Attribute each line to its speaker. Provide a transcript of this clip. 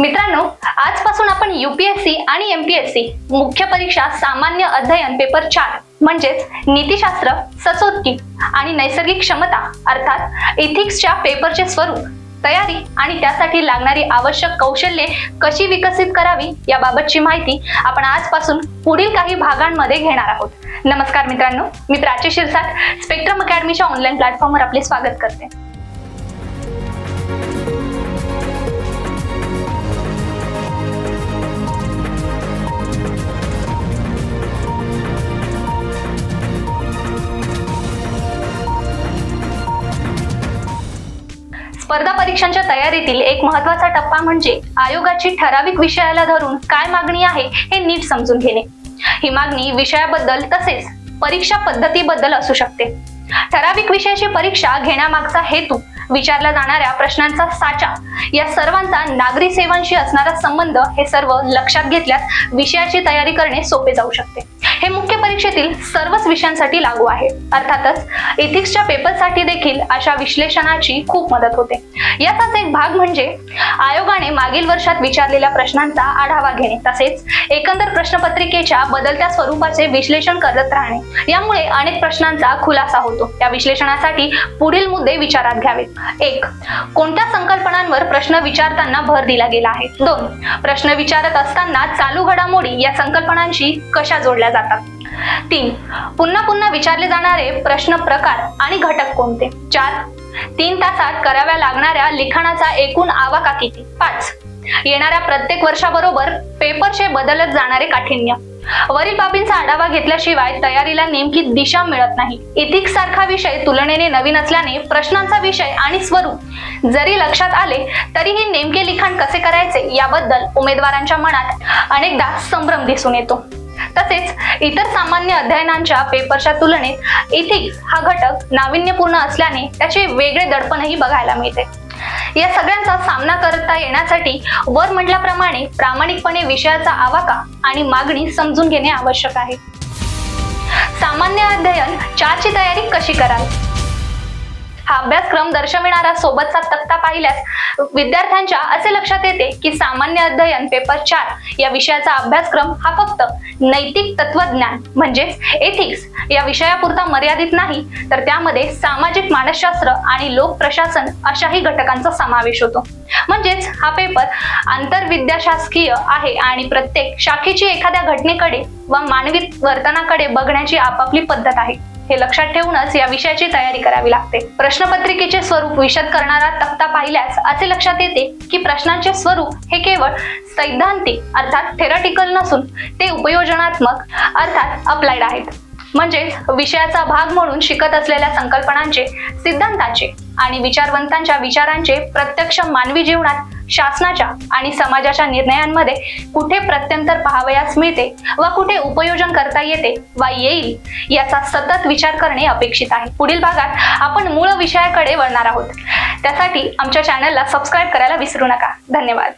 Speaker 1: मित्रांनो आजपासून आपण युपीएससी आणि एमपीएससी मुख्य परीक्षा सामान्य अध्ययन पेपर चार म्हणजेच नीतीशास्त्र सचोटकी आणि नैसर्गिक क्षमता अर्थात इथिक्सच्या पेपरचे स्वरूप तयारी आणि त्यासाठी लागणारी आवश्यक कौशल्ये कशी विकसित करावी याबाबतची माहिती आपण आजपासून पुढील काही भागांमध्ये घेणार आहोत. नमस्कार मित्रांनो मी प्राची शिरसाट स्पेक्ट्रम अकॅडमीच्या ऑनलाईन प्लॅटफॉर्मवर आपले स्वागत करते. स्पर्धा परीक्षांच्या तयारीतील एक महत्त्वाचा टप्पा म्हणजे आयोगाची ठराविक विषयाला धरून काय मागणी आहे हे नीट समजून घेणे. ही मागणी विषयाबद्दल तसेच परीक्षा पद्धतीबद्दल असू शकते. ठराविक विषयाची परीक्षा घेण्यामागचा हेतू विचारल्या जाणाऱ्या प्रश्नांचा साचा या सर्वांचा नागरी सेवांशी असणारा संबंध हे सर्व लक्षात घेतल्यास विषयाची तयारी करणे सोपे जाऊ शकते. हे मुख्य परीक्षेतील सर्वच विषयांसाठी लागू आहे. अर्थातच इथिक्सच्या पेपरसाठी देखील अशा विश्लेषणाची खूप मदत होते. याचाच एक भाग म्हणजे आयोगाने मागील वर्षात विचारलेल्या प्रश्नांचा आढावा घेणे तसेच एकंदर प्रश्नपत्रिकेच्या बदलत्या स्वरूपाचे विश्लेषण करत राहणे. यामुळे अनेक प्रश्नांचा खुलासा होतो. या विश्लेषणासाठी पुढील मुद्दे विचारात घ्यावेत. एक कोणत्या संकल्पनांवर प्रश्न विचारताना भर दिला गेला आहे? दोन प्रश्न विचारत असताना चालू घडामोडी या संकल्पनांशी कशा जोडल्या जातात? तीन. पुन्हा पुन्हा विचारले जाणारे प्रश्न प्रकार आणि घटक कोणते? चार. तीन तासात कराव्या लागणाऱ्या लिखाणाचा एकूण आवाका किती? पाच. येणाऱ्या प्रत्येक वर्षाबरोबर पेपरचे बदलत जाणारे काठिण्य. वरील बाबींचा आढावा घेतल्याशिवाय तयारीला नेमकी दिशा मिळत नाही. इथिक्स सारखा विषय तुलनेने नवीन असल्याने प्रश्नांचा विषय आणि स्वरूप जरी लक्षात आले तरीही नेमके लिखाण कसे करायचे याबद्दल उमेदवारांच्या मनात अनेकदा संभ्रम दिसून येतो. तसेच इतर सामान्य अध्ययनांच्या पेपरच्या तुलनेत इथिक्स हा घटक नाविन्यपूर्ण असल्याने त्याचे वेगळे दडपणही बघायला मिळते. या सगळ्यांचा सामना करता येण्यासाठी वर म्हटल्याप्रमाणे प्रामाणिकपणे विषयाचा आवाका आणि मागणी समजून घेणे आवश्यक आहे. सामान्य अध्ययन चारची तयारी कशी करावी हा अभ्यासक्रम दर्शविणारा सोबतचा तक्ता पाहिल्यास विद्यार्थ्यांच्या असे लक्षात येते की सामान्य अध्ययन पेपर चार या विषयाचा अभ्यासक्रम हा फक्त नैतिक तत्वज्ञान म्हणजेच एथिक्स या विषयापुरता मर्यादित नाही तर त्यामध्ये सामाजिक मानसशास्त्र आणि लोक प्रशासन अशाही घटकांचा समावेश होतो. म्हणजेच हा पेपर आंतरविद्याशासकीय आहे आणि प्रत्येक शाखेची एखाद्या घटनेकडे व मानवी वर्तनाकडे बघण्याची आपापली पद्धत आहे. हे लक्षात ठेवूनच या विषयाची तयारी करावी लागते. प्रश्नपत्रिकेचे स्वरूप विशद करणारा तक्ता पाहिल्यास असे लक्षात येते की प्रश्नांचे स्वरूप हे केवळ सैद्धांतिक अर्थात थेरटिकल नसून ते उपयोजनात्मक अर्थात अप्लाइड आहेत. म्हणजेच विषयाचा भाग म्हणून शिकत असलेल्या संकल्पनांचे सिद्धांताचे आणि विचारवंतांच्या विचारांचे प्रत्यक्ष मानवी जीवनात शासनाच्या आणि समाजाच्या निर्णयांमध्ये कुठे प्रत्यंतर पाहावयास मिळते व कुठे उपयोजन करता येते वा येईल याचा सतत विचार करणे अपेक्षित आहे. पुढील भागात आपण मूळ विषयाकडे वळणार आहोत. त्यासाठी आमच्या चॅनलला सबस्क्राईब करायला विसरू नका. धन्यवाद.